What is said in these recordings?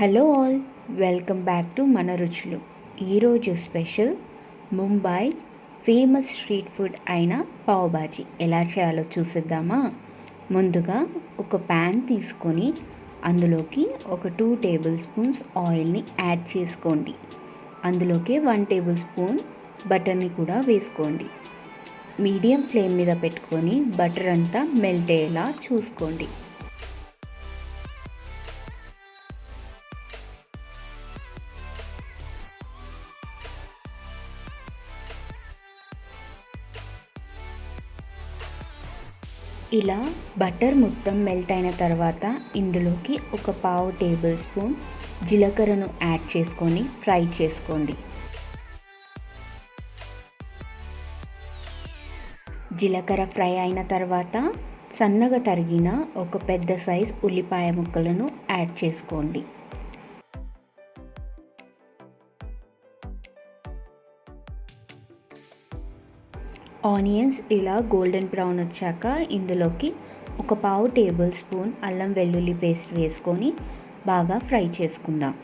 Hello all welcome back to మన రుచులు. ఈరోజు special Mumbai famous street food అయిన పావుబాజీ ఎలా చేయాలో చూసేద్దామా? ముందుగా ఒక ప్యాన్ తీసుకొని అందులోకి ఒక టూ టేబుల్ స్పూన్స్ ఆయిల్ని యాడ్ చేసుకోండి. అందులోకి వన్ టేబుల్ స్పూన్ బటర్ని కూడా వేసుకోండి. మీడియం ఫ్లేమ్ మీద పెట్టుకొని బటర్ అంతా మెల్ట్ అయ్యేలా చూసుకోండి. ఇలా బటర్ మొత్తం మెల్ట్ అయిన తర్వాత ఇందులోకి ఒక పావు టేబుల్ స్పూన్ జీలకర్రను యాడ్ చేసుకొని ఫ్రై చేసుకోండి. జీలకర్ర ఫ్రై అయిన తర్వాత సన్నగా తరిగిన ఒక పెద్ద సైజ్ ఉల్లిపాయ ముక్కలను యాడ్ చేసుకోండి. ఆనియన్స్ ఇలా గోల్డెన్ బ్రౌన్ వచ్చాక ఇందులోకి ఒక పావు టేబుల్ స్పూన్ అల్లం వెల్లుల్లి పేస్ట్ వేసుకొని బాగా ఫ్రై చేసుకుందాం.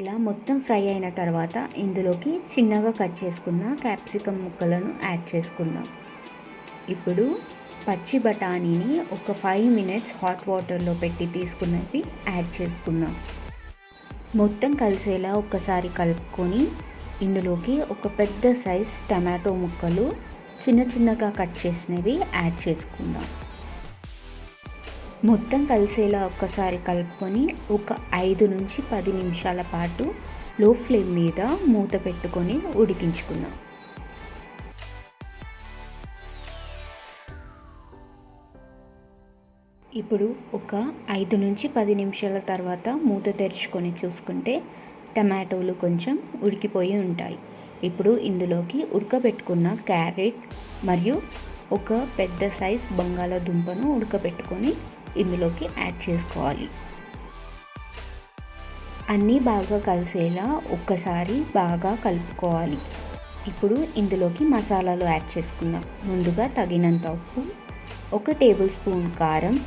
ఇలా మొత్తం ఫ్రై అయిన తర్వాత ఇందులోకి చిన్నగా కట్ చేసుకున్న క్యాప్సికమ్ ముక్కలను యాడ్ చేసుకుందాం. ఇప్పుడు పచ్చి బఠానీని ఒక ఫైవ్ మినిట్స్ హాట్ వాటర్లో పెట్టి తీసుకున్నవి యాడ్ చేసుకుందాం. మొత్తం కలిసేలా ఒక్కసారి కలుపుకొని ఇందులోకి ఒక పెద్ద సైజ్ టమాటో ముక్కలు చిన్న చిన్నగా కట్ చేసినవి యాడ్ చేసుకుందాం. మొత్తం కలిసేలా ఒక్కసారి కలుపుకొని ఒక ఐదు నుంచి పది నిమిషాల పాటు లో ఫ్లేమ్ మీద మూత పెట్టుకొని ఉడికించుకుందాం. ఇప్పుడు ఒక ఐదు నుంచి పది నిమిషాల తర్వాత మూత తెరుచుకొని చూసుకుంటే టమాటోలు కొంచెం ఉడికిపోయి ఉంటాయి. ఇప్పుడు ఇందులోకి ఉడకబెట్టుకున్న క్యారెట్ మరియు ఒక పెద్ద సైజ్ బంగాళాదుంపను ఉడకబెట్టుకొని ఇందులోకి యాడ్ చేసుకోవాలి. అన్నీ బాగా కలిసేలా ఒక్కసారి బాగా కలుపుకోవాలి. ఇప్పుడు ఇందులోకి మసాలాలు యాడ్ చేసుకుందాం. ముందుగా తగినంత ఉప్పు ఒక టేబుల్ స్పూన్ కారం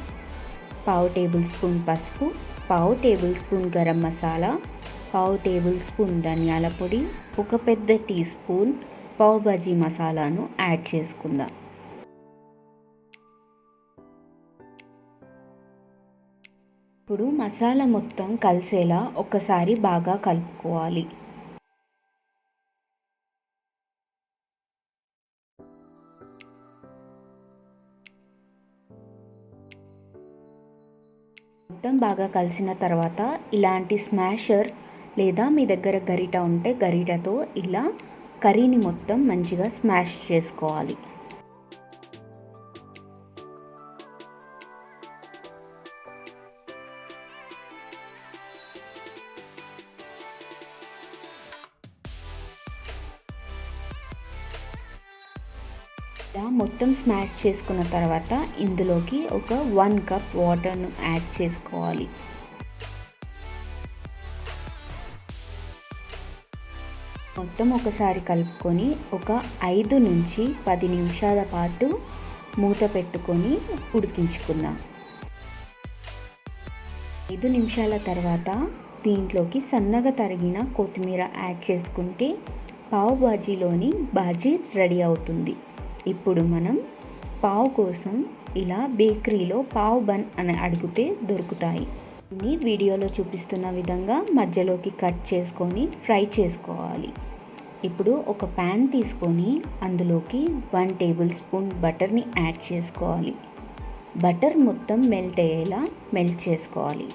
పావు టేబుల్ స్పూన్ పసుపు పావు టేబుల్ స్పూన్ గరం మసాలా పావు టేబుల్ స్పూన్ ధనియాల పొడి ఒక పెద్ద టీ స్పూన్ పావు బజీ మసాలాను యాడ్ చేసుకుందాం. ఇప్పుడు మసాలా మొత్తం కలిసేలా ఒకసారి బాగా కలుపుకోవాలి. మొత్తం బాగా కలిసిన తర్వాత ఇలాంటి స్మాషర్ లేదా మీ దగ్గర గరిట ఉంటే గరిటతో ఇలా కర్రీని మొత్తం మంచిగా స్మాష్ చేసుకోవాలి. ఇలా మొత్తం స్మాష్ చేసుకున్న తర్వాత ఇందులోకి ఒక వన్ కప్ వాటర్ను యాడ్ చేసుకోవాలి. మొత్తం ఒకసారి కలుపుకొని ఒక ఐదు నుంచి పది నిమిషాల పాటు మూత పెట్టుకొని ఉడికించుకుందాం. ఐదు నిమిషాల తర్వాత దీంట్లోకి సన్నగా తరిగిన కొత్తిమీర యాడ్ చేసుకుంటే పావు బాజీలోని బాజీ రెడీ అవుతుంది. ఇప్పుడు మనం పావు కోసం ఇలా బేకరీలో పావు బన్ అని అడిగితే దొరుకుతాయి. ఇన్ని వీడియోలో చూపిస్తున్న విధంగా మధ్యలోకి కట్ చేసుకొని ఫ్రై చేసుకోవాలి. ఇప్పుడు ఒక ప్యాన్ తీసుకొని అందులోకి వన్ టేబుల్ స్పూన్ బటర్ని యాడ్ చేసుకోవాలి. బటర్ మొత్తం మెల్ట్ అయ్యేలా మెల్ట్ చేసుకోవాలి.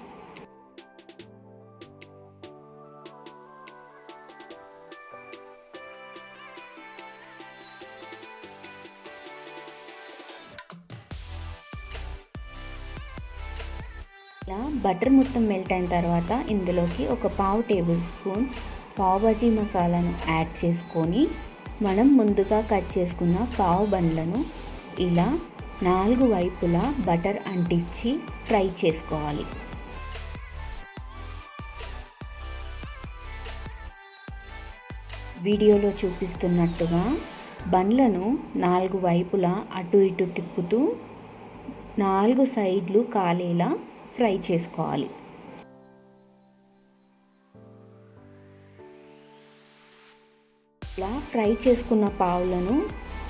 ఇలా బటర్ మొత్తం మెల్ట్ అయిన తర్వాత ఇందులోకి ఒక పావు టేబుల్ స్పూన్ పావుబజీ మసాలాను యాడ్ చేసుకొని మనం ముందుగా కట్ చేసుకున్న పావు బండ్లను ఇలా నాలుగు వైపులా బటర్ అంటించి ఫ్రై చేసుకోవాలి. వీడియోలో చూపిస్తున్నట్టుగా బండ్లను నాలుగు వైపులా అటు ఇటు తిప్పుతూ నాలుగు సైడ్లు కాలేలా ఫ్రై చేసుకోవాలి. ఇలా ఫ్రై చేసుకున్న పావులను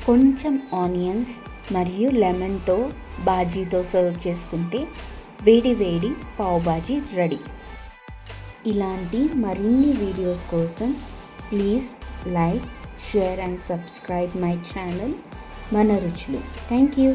కొంచెం ఆనియన్స్ మరియు లెమన్తో బాజీతో సర్వ్ చేసుకుంటే వేడి వేడి పావు బాజీ రెడీ. ఇలాంటి మరిన్ని వీడియోస్ కోసం please like share and subscribe my channel మన రుచులు. Thank you